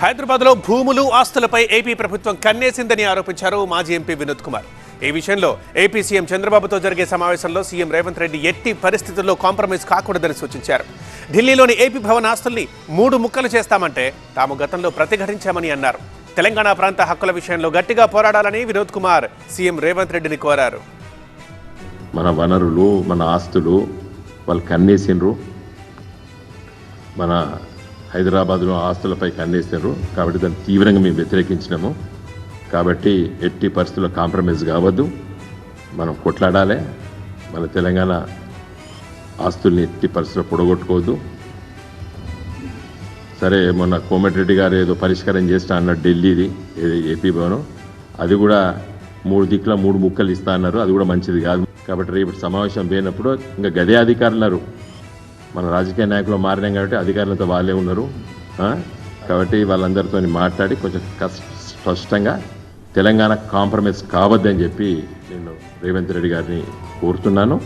హైదరాబాద్లో భూములు ఆస్తులపై ఏపీ ప్రభుత్వం కన్నేసిందని ఆరోపించారు మాజీ ఎంపీ వినోద్ కుమార్. ఈ విషయంలో ఏపీ సీఎం చంద్రబాబుతో జరిగే సమావేశంలో సీఎం రేవంత్ రెడ్డి ఎట్టి పరిస్థితుల్లో కాంప్రమైజ్ కాకూడదని సూచించారు. ఢిల్లీలోని ఏపీ భవన్ ఆస్తుల్ని మూడు ముక్కలు చేస్తామంటే తాము గతంలో ప్రతిఘటించామని అన్నారు. తెలంగాణ ప్రాంత హక్కుల విషయంలో గట్టిగా పోరాడాలని వినోద్ కుమార్ సీఎం రేవంత్ రెడ్డిని కోరారు. మన వనరులు మన ఆస్తులు వాళ్ళు కన్నేసిండ్రు. మన హైదరాబాద్లో ఆస్తులపై కన్నేశారు. కాబట్టి దాన్ని తీవ్రంగా మేము వ్యతిరేకించినాము. కాబట్టి ఎట్టి పరిస్థితుల్లో కాంప్రమైజ్ కావద్దు. మనం కొట్లాడాలి. మన తెలంగాణ ఆస్తుల్ని ఎట్టి పరిస్థితుల్లో పొడగొట్టుకోవద్దు. సరే మొన్న కోమటిరెడ్డి గారు ఏదో పరిష్కారం చేస్తా అన్నారు ఢిల్లీది ఏపీ భవనం. అది కూడా మూడు దిక్కుల మూడు ముక్కలు ఇస్తా అన్నారు. అది కూడా మంచిది కాదు. కాబట్టి రేపు సమావేశం పోయినప్పుడు ఇంకా గదే అధికారులు మన రాజకీయ నాయకులు మారినాం కాబట్టి అధికారులతో వాళ్ళే ఉన్నారు. కాబట్టి వాళ్ళందరితో మాట్లాడి కొంచెం కస్- స్పష్టంగా తెలంగాణ కాంప్రమైజ్ కావద్దని చెప్పి నేను రేవంత్ రెడ్డి గారిని కోరుతున్నాను.